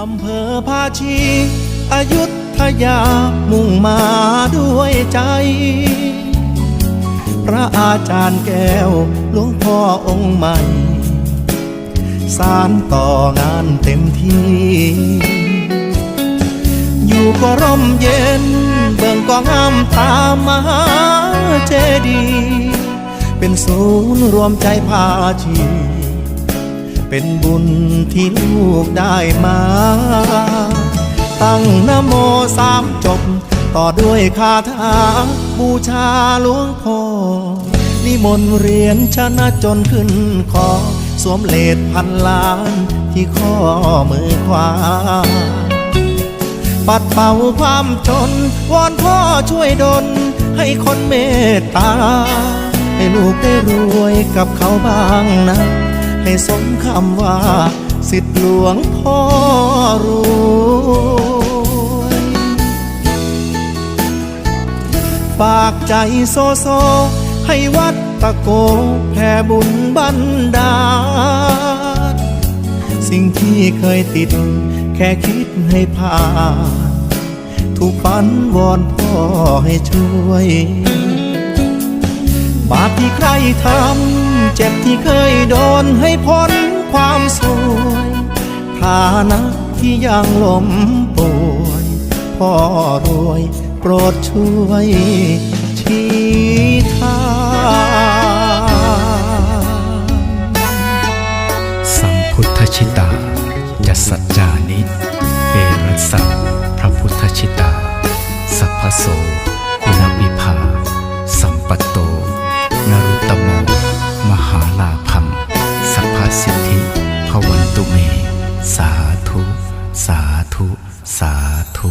อำเภอภาชีอายุทยามุ่งมาด้วยใจ พระอาจารย์แก้วหลวงพ่อองค์ใหม่ สารต่องานเต็มที่ อยู่ก็ร่มเย็น เบิ่งก็งามตามมหาเจดี เป็นศูนย์รวมใจพาชี เป็นบุญที่ลูกได้มา ตั้งนโมสามจบ ต่อด้วยคาถาบูชาหลวงพ่อนิมนต์เรียนชนะจนขึ้นคอ สวมเลดพันล้านที่ข้อมือขวา ปัดเป่าความจน วอนพ่อช่วยดลให้คนเมตตา ให้ลูกได้รวยกับเขาบ้างนะ ให้สมคำว่า สิทธิหลวงพ่อรวยฝากใจโซโซ ให้วัดตะโกแผ่บุญบันดาลสิ่งที่เคยติด แค่คิดให้ผ่านถูกฝันวอนพ่อให้ช่วย บาปที่ใครทำ เจ็บที่เคยโดนให้พ้นความสวยฐานะที่ยังล้มป่วยพ่อรวยโปรดช่วยชี้ทางสัมพุทธชิตาจะสัจจานิเปรัสสะพระพุทธชิตา สัพพโสคุณวิภา สัมปตโต สิทธิพวันตุเม สาธุ สาธุ สาธุ